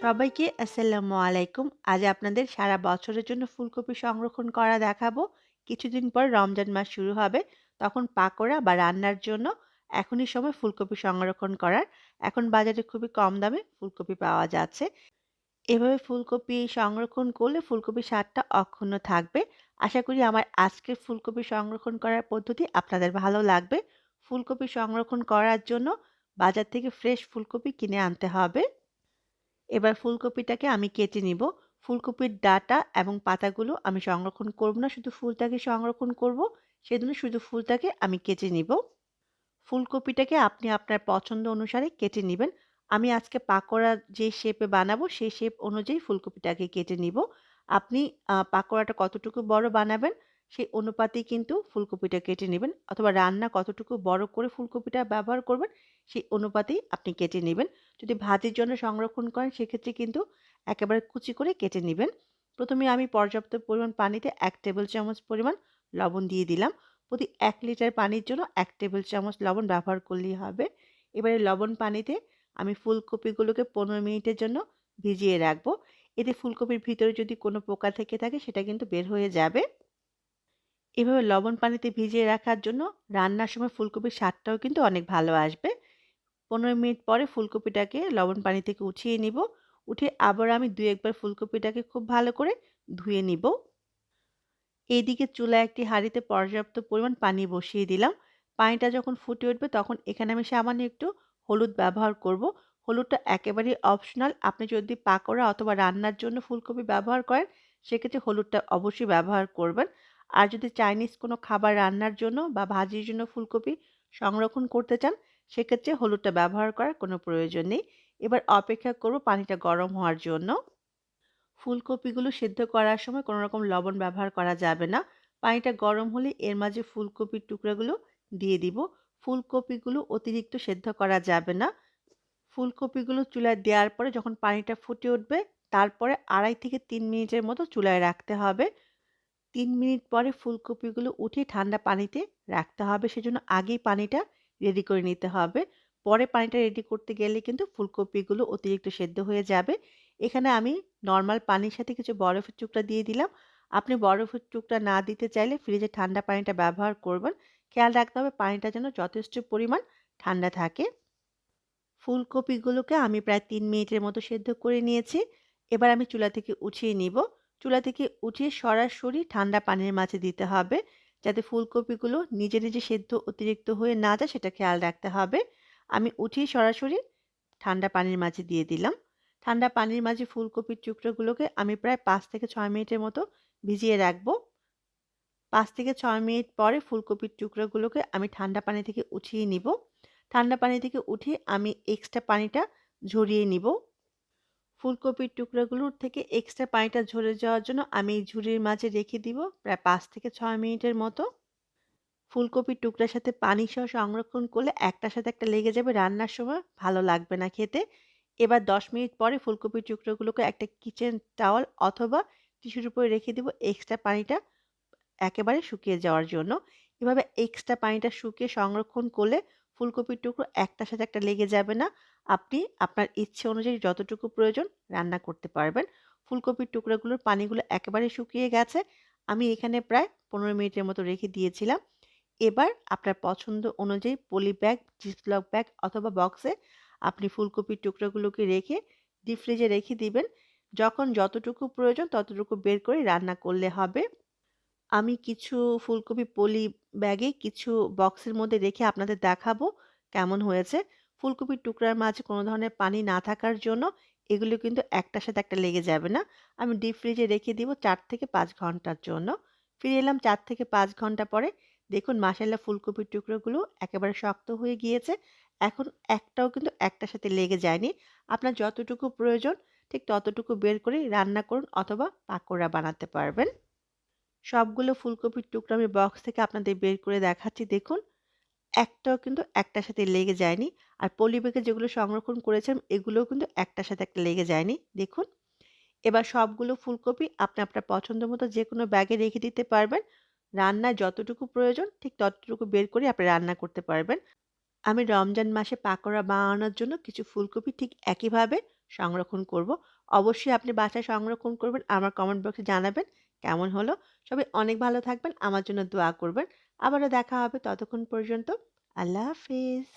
সবাইকে আসসালামু আলাইকুম। আজ আপনাদের সারা বছরের জন্য ফুলকপি সংরক্ষণ করা দেখাবো। কিছুদিন পর রমজান মাস শুরু হবে। তখন পাকোড়া বা রান্নার জন্য এখনই সময় ফুলকপি সংরক্ষণ করার। এখন বাজারে খুবই কম দামে ফুলকপি পাওয়া যাচ্ছে। এভাবে ফুলকপি সংরক্ষণ করলে ফুলকপির স্বাদটা অক্ষুণ্ণ থাকবে। আশা করি আমার আজকের ফুলকপি সংরক্ষণ করার পদ্ধতি আপনাদের ভালো লাগবে। ফুলকপি সংরক্ষণ করার জন্য বাজার থেকে ফ্রেশ ফুলকপি কিনে আনতে হবে। এবার ফুলকপিটাকে আমি কেটে নিব। ফুলকপির ডাটা এবং পাতাগুলো আমি সংরক্ষণ করব না, শুধু ফুলটাকে সংরক্ষণ করব। সেজন্য শুধু ফুলটাকে আমি কেটে নিব। ফুলকপিটাকে আপনি আপনার পছন্দ অনুসারে কেটে নেবেন আমি আজকে পাকোড়া যে শেপে বানাবো সেই শেপ অনুযায়ী ফুলকপিটাকে কেটে নিব। আপনি পাকোড়াটা কতটুকু বড় বানাবেন সেই অনুপাতেই কিন্তু ফুলকপিটা কেটে নেবেন অথবা রান্না কতটুকু বড় করে ফুলকপিটা ব্যবহার করবেন সেই অনুপাতেই আপনি কেটে নেবেন। যদি ভাতের জন্য সংরক্ষণ করেন, সেক্ষেত্রে কিন্তু একেবারে কুচি করে কেটে নেবেন। প্রথমে আমি পর্যাপ্ত পরিমাণ পানিতে এক টেবিল চামচ পরিমাণ লবণ দিয়ে দিলাম। প্রতি এক লিটার পানির জন্য এক টেবিল চামচ লবণ ব্যবহার করলেই হবে। এবারে লবণ পানিতে আমি ফুলকপিগুলোকে পনেরো মিনিটের জন্য ভিজিয়ে রাখব। এতে ফুলকপির ভিতরে যদি কোনো পোকা থেকে থাকে, সেটা কিন্তু বের হয়ে যাবে। এভাবে লবণ পানিতে ভিজিয়ে রাখার জন্য রান্নার সময় ফুলকপির স্বাদটাও কিন্তু অনেক ভালো আসবে। পনেরো মিনিট পরে ফুলকপিটাকে লবণ পানি থেকে উঠিয়ে নিব। উঠে আবার আমি দু একবার ফুলকপিটাকে খুব ভালো করে ধুয়ে নিব। এইদিকে চুলা একটি হাঁড়িতে পর্যাপ্ত পরিমাণ পানি বসিয়ে দিলাম। পানিটা যখন ফুটে উঠবে তখন এখানে আমি সামান্য একটু হলুদ ব্যবহার করব। হলুদটা একেবারেই অপশনাল। আপনি যদি পাকোড়া অথবা রান্নার জন্য ফুলকপি ব্যবহার করেন, সেক্ষেত্রে হলুদটা অবশ্যই ব্যবহার করবেন। আর যদি চাইনিজ কোনো খাবার রান্নার জন্য বা ভাজির জন্য ফুলকপি সংরক্ষণ করতে চান সেক্ষেত্রে হলুদটা ব্যবহার করার কোনো প্রয়োজন নেই। এবার অপেক্ষা করব পানিটা গরম হওয়ার জন্য। ফুলকপিগুলো সেদ্ধ করার সময় কোনো রকম লবণ ব্যবহার করা যাবে না। পানিটা গরম হলে এর মাঝে ফুলকপির টুকরাগুলো দিয়ে দিব। ফুলকপিগুলো অতিরিক্ত সেদ্ধ করা যাবে না। ফুলকপিগুলো চুলায় দেওয়ার পরে যখন পানিটা ফুটে উঠবে, তারপরে আড়াই থেকে তিন মিনিটের মতো চুলায় রাখতে হবে। তিন মিনিট পরে ফুলকপিগুলো উঠে ঠান্ডা পানিতে রাখতে হবে। সেজন্য আগেই পানিটা রেডি করে নিতে হবে। পরে পানিটা রেডি করতে গেলে কিন্তু ফুলকপিগুলো অতিরিক্ত সেদ্ধ হয়ে যাবে। এখানে আমি নর্মাল পানির সাথে কিছু বরফের টুকরা দিয়ে দিলাম। আপনি বরফের টুকরা না দিতে চাইলে ফ্রিজে ঠান্ডা পানিটা ব্যবহার করবেন। খেয়াল রাখতে হবে পানিটা যেন যথেষ্ট পরিমাণ ঠান্ডা থাকে। ফুলকপিগুলোকে আমি প্রায় তিন মিনিটের মতো সেদ্ধ করে নিয়েছি। এবার আমি চুলা থেকে উঠিয়ে নিব। চুলা থেকে উঠিয়ে সরাসরি ঠান্ডা পানির মাঝে দিতে হবে। যাতে ফুলকপিগুলো নিজে নিজে সেদ্ধ অতিরিক্ত হয়ে না যায় সেটা খেয়াল রাখতে হবে। আমি উঠিয়ে সরাসরি ঠান্ডা পানির মাঝে দিয়ে দিলাম। ঠান্ডা পানির মাঝে ফুলকপির টুকরোগুলোকে আমি প্রায় পাঁচ থেকে ছয় মিনিটের মতো ভিজিয়ে রাখব। পাঁচ থেকে ছয় মিনিট পরে ফুলকপির টুকরোগুলোকে আমি ঠান্ডা পানি থেকে উঠিয়ে নিব। ঠান্ডা পানি থেকে উঠিয়ে আমি এক্সট্রা পানিটা ঝরিয়ে নিব। ফুলকপির টুকরাগুলোর থেকে এক্সট্রা পানিটা ঝরে যাওয়ার জন্য আমি এই ঝুড়ির মাঝে রেখে দিব প্রায় পাঁচ থেকে ছয় মিনিটের মতো। ফুলকপির টুকরার সাথে পানি সহ সংরক্ষণ করলে একটার সাথে একটা লেগে যাবে রান্নার সময়, ভালো লাগবে না খেতে। এবার দশ মিনিট পরে ফুলকপির টুকরোগুলোকে একটা কিচেন টাওয়াল অথবা টিস্যুর উপরে রেখে দিব এক্সট্রা পানিটা একেবারে শুকিয়ে যাওয়ার জন্য। এভাবে এক্সট্রা পানিটা শুকিয়ে সংরক্ষণ করলে ফুলকপির টুকরো একটার সাথে একটা লেগে যাবে না। আপনি আপনার ইচ্ছে অনুযায়ী যতটুকু প্রয়োজন রান্না করতে পারবেন। ফুলকপির টুকরাগুলোর পানিগুলো একেবারে শুকিয়ে গেছে। আমি এখানে প্রায় পনেরো মিনিটের মতো রেখে দিয়েছিলাম। এবার আপনার পছন্দ অনুযায়ী পলি ব্যাগ, জিপলক ব্যাগ অথবা বক্সে আপনি ফুলকপির টুকরাগুলোকে রেখে ডিপ ফ্রিজে রেখে দিবেন। যখন যতটুকু প্রয়োজন ততটুকু বের করে রান্না করলে হবে। আমি কিছু ফুলকপি পলি ব্যাগে কিছু বক্সের মধ্যে রেখে আপনাদের দেখাবো কেমন হয়েছে। ফুলকপির টুকরার মাঝে কোনো ধরনের পানি না থাকার জন্য এগুলো কিন্তু একটার সাথে একটা লেগে যাবে না। আমি ডিপ ফ্রিজে রেখে দিব চার থেকে পাঁচ ঘণ্টার জন্য। ফিরে এলাম চার থেকে পাঁচ ঘণ্টা পরে। দেখুন মাসাল্লা ফুলকপির টুকরোগুলো একেবারে শক্ত হয়ে গিয়েছে। এখন একটাও কিন্তু একটার সাথে লেগে যায়নি। আপনার যতটুকু প্রয়োজন ঠিক ততটুকু বের করে রান্না করুন অথবা পাকোড়া বানাতে পারবেন। সবগুলো ফুলকপির টুকরো আমি বক্স থেকে আপনাদের বের করে দেখাচ্ছি। দেখুন একটাও কিন্তু একটার সাথে লেগে যায়নি আর পলি ব্যাগে যেগুলো সংরক্ষণ করেছেন, এগুলোও কিন্তু একটার সাথে একটা লেগে যায়নি দেখুন, এবার সবগুলো ফুলকপি আপনি আপনার পছন্দ মতো যে কোনো ব্যাগে রেখে দিতে পারবেন রান্নায় যতটুকু প্রয়োজন, ঠিক ততটুকু বের করে আপনি রান্না করতে পারবেন আমি রমজান মাসে পাকোড়া বানানোর জন্য কিছু ফুলকপি ঠিক একইভাবে সংরক্ষণ করব। অবশ্যই আপনি বাসায় সংরক্ষণ করবেন। আমার কমেন্ট বক্সে জানাবেন কেমন হলো। সবাই অনেক ভালো থাকবেন। আমার জন্য দোয়া করবেন। আবারও দেখা হবে ততক্ষণ পর্যন্ত আল্লাহ হাফিজ।